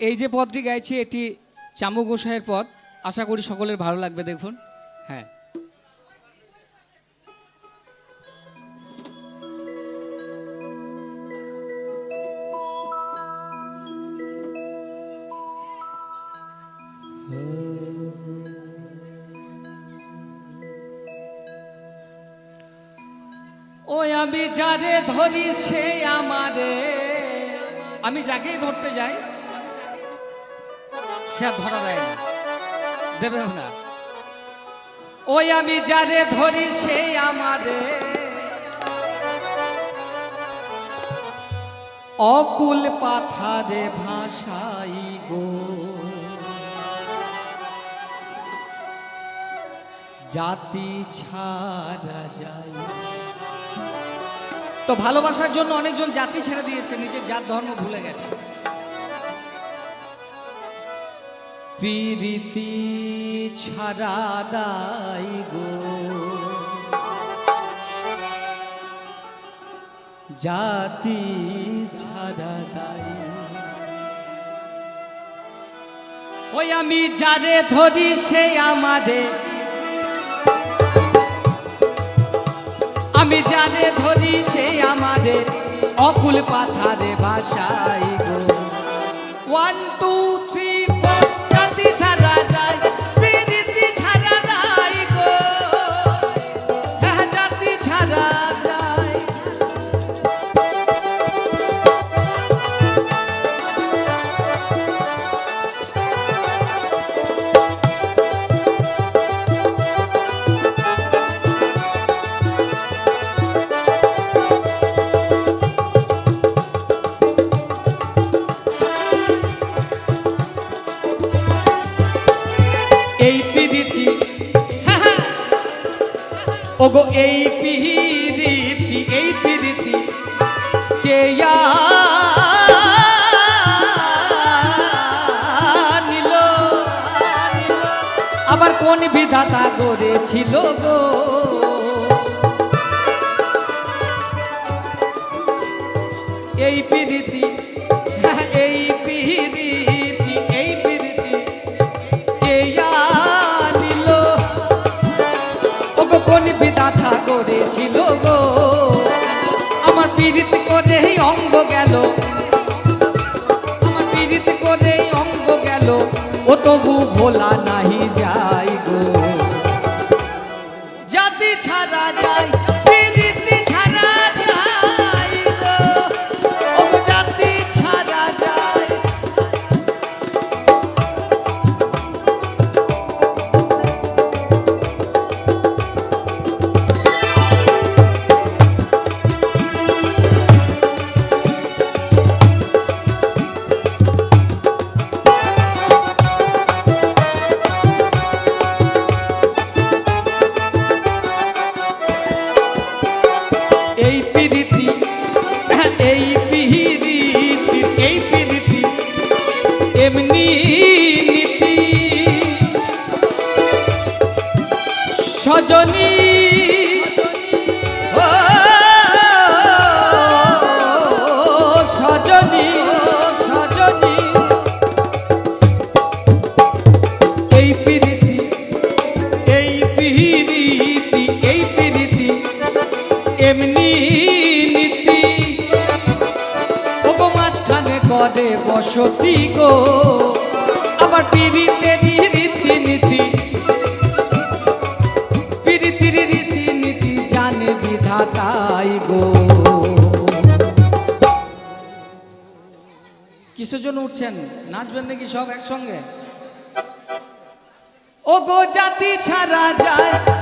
এই যে পদটি গাইছি, এটি চামু গোসাইয়ের পদ। আশা করি সকলের ভালো লাগবে, দেখুন। হ্যাঁ। ও আমি যারে ধরি, সে আমারে। আমি যাকেই ধরতে যাই সে ধরা দেয় না। দেবে না। ওই আমি যারে ধরি, সে আমারে। অকুল পাথারে ভাষাই গো। জাতি ছাড়া যায় তো ভালোবাসার জন্য অনেকজন জাতি ছেড়ে দিয়েছে, নিজের জাত ধর্ম ভুলে গেছে। প্রীতি ছাড়া দাই গো। জাতি ছাড়া দাই। ওই আমি যারে ধরি সে আমারে। আমি জানে ধরি সে আমাদের অকুল পাথারে ভাষাই ওগো এই পিরিতি এই পিরিতি কে নিল আবার কোন বিধাতা করেছিল গো? গেল। আমার পীড়িত করে অঙ্গ গেল। ও তবু ভোলা নাহি সজনী। সজনী সজনী। এই পিরিতি এই পিরিতি এই পিরিতি, এমনি নীতি। ওগো মাঝখানে করে বসতি কিসের জন্য উঠছেন? নাচবেন নাকি সব একসঙ্গে? ও গো জাতি ছাড়া যায়।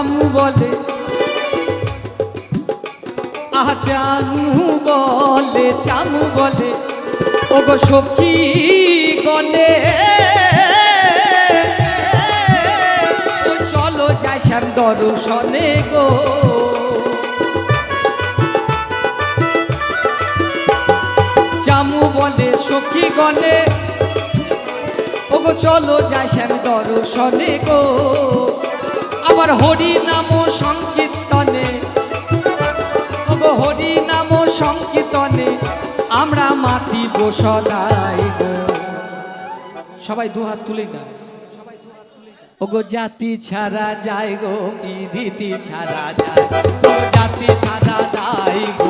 আচামু বলে। আচামু বলে চামু বলে। ও ওগো সখী গলে চলো যাই শ্যাম দর্শনে গো। চামু বলে, সখী গলে গো চলো যাই শ্যাম দর্শনে গো। আবার হরি নাম সংকীর্তনে। হরি নাম সংকীর্তনে আমরা মাটি বসদাই সবাই দুহাত তুলে দেয় ওগো জাতি ছাড়া যায় গো পিরিতি ছাড়া যায় জাতি ছাড়া যায় গো।